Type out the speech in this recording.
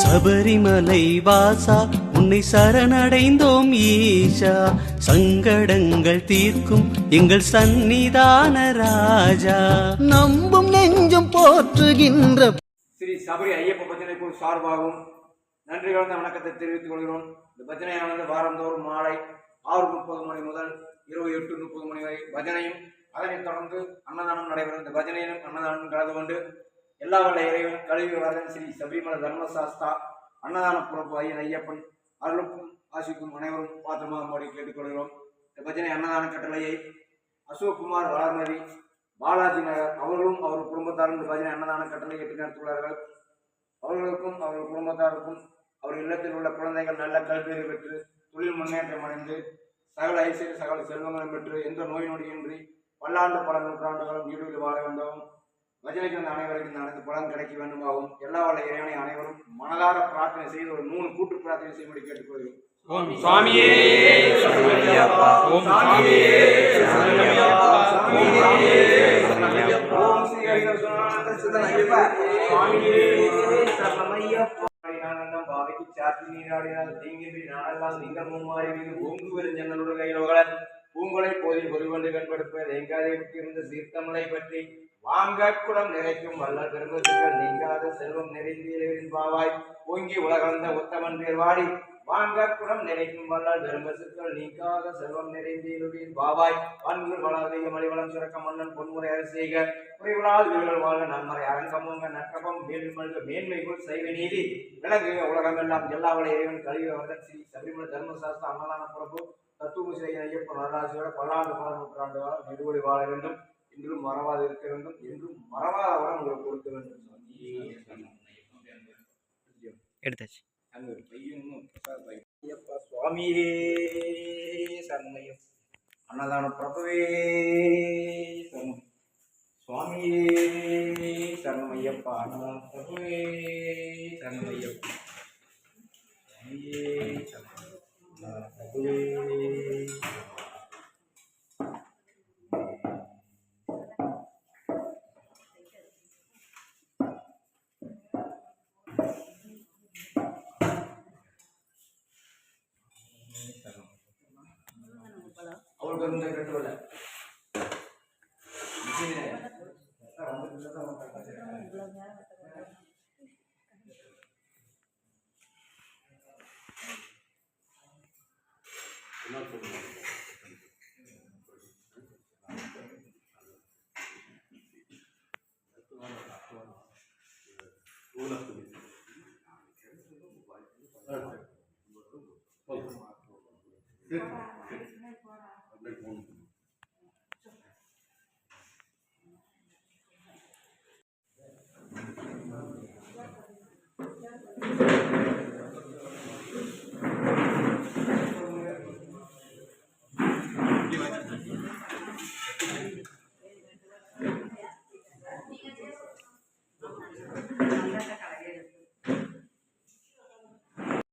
சபரிமலை வாசா உன்னை சரணடைந்தோம் ஈஷா. சங்கடங்கள் தீர்க்கும் எங்கள் சந்நிதான ராஜா. நம்பும் நெஞ்சம் போற்றுகின்ற ஸ்ரீ சபரி ஐயப்ப பஜனை குழு சார்பாகவும் நன்றி கலந்த வணக்கத்தை தெரிவித்துக் கொள்கிறோம். இந்த பஜனையானது வாரந்தோறும் மாலை ஆறு முப்பது மணி முதல் இரவு எட்டு முப்பது மணி வரை பஜனையும் அதனைத் தொடர்ந்து அன்னதானம் நடைபெறும். இந்த பஜனையிலும் அன்னதானம் கலந்து கொண்டு எல்லா வல்ல இறைவன் கல்வி வரன் ஸ்ரீ சபரிமல தர்மசாஸ்தா அன்னதான புறப்பு ஐயன் ஐயப்பன் அருளுக்கும் ஆசிக்கும் அனைவரும் பாத்திரமாகும்படி கேட்டுக்கொள்கிறோம். இந்த பஜனை அன்னதான கட்டளையை அசோக்குமார் வளர்மதி பாலாஜி நகர் அவர்களும் அவர் குடும்பத்தாரும் இந்த பஜனை அன்னதான கட்டளை எட்டு நடத்துள்ளார்கள் அவர்களுக்கும் அவர்கள் குடும்பத்தாருக்கும் அவர் இல்லத்தில் உள்ள குழந்தைகள் நல்ல கல்வியை பெற்று தொழில் முன்னேற்றம் அடைந்து சகல ஐசியர் சகல செல்வங்களும் பெற்று எந்த நோய் நொடியின்றி பல்லாண்டு பல நூற்றாண்டுகளும் நீடுவில் வாழ வேண்டும். பஜனைக்கு வந்த அனைவருக்கும் அனைத்து பலன் கிடைக்க வேண்டுமாகவும் எல்லா வல்ல இறைவனை அனைவரும் மனதார பிரார்த்தனை செய்து ஒரு மூணு கூட்டு பிரார்த்தனை செய்யும்படி கேட்டுக்கொள்கிறோம் ஓம் சுவாமியே சரணமையப்பா ஓம் சுவாமியே சரணமையப்பா ஓம் சுவாமியே சரணமையப்பா ஓம் ஸ்ரீ ஹரிஹர சுவானந்த சிதனையப்பா சுவாமியே சரணமையப்பா ஆனந்தம் பாவைக்கு சாத்தி நீராடினால் தீங்கின்றி நாளெல்லாம் நீங்கள் மும்மாறி மீது ஓங்கு பெருஞ்சங்களுடைய கையிலோகலன். பூங்கொலை போதில் பொதுவண்டு கண்படுப்ப எங்காதே இருந்த சீர்த்தமலை பற்றி வாங்க குளம் நிறைக்கும் வல்ல பெருமத்துக்கள் நீங்காத செல்வம் நிறைந்தீரின் பாவாய் ஓங்கி உலகந்த உத்தமன் பேர் வாடி வாங்க குளம் நிறைக்கும் வல்லால் பெரும்பசுக்கள் நீங்காத செல்வம் நிறைந்தீருவின் பாவாய் பண்புகள் வளர்வீக மலிவளம் சுரக்க மன்னன் பொன்முறை அரசீக குறைவிலால் வீரர்கள் வாழ்க நன்மறை அரங்கமுங்க நற்கபம் மேல்மல்க மேன்மைக்குள் சைவ நீதி. விளங்குக உலகமெல்லாம் எல்லா வள இறைவன் கல்வி வரதன் ஸ்ரீ சபரிமலை தர்மசாஸ்திர அன்னதான பிரபு தத்துவசிலை ஐயப்பன் வரலாசியோட பல்லாண்டு பல நூற்றாண்டு காலம் நெடுவழி வாழ வேண்டும். இன்றும் மறவாது இருக்க வேண்டும் என்றும் மறவாத வர உங்களுக்கு கொடுக்க வேண்டும். எடுத்தாச்சு. அங்க ஒரு பையன் பிரசாத் பையன். ஐயப்பா சுவாமியே சரணமையம். அன்னதான பிரபுவே சரணம் சுவாமியே சரணமையப்பா அன்னதான பிரபுவே சரணமையப்பா சுவாமியே சரணம் அன்னதான பிரபுவே அவளுக்கு வந்து கட்டுவல சரி போகணும்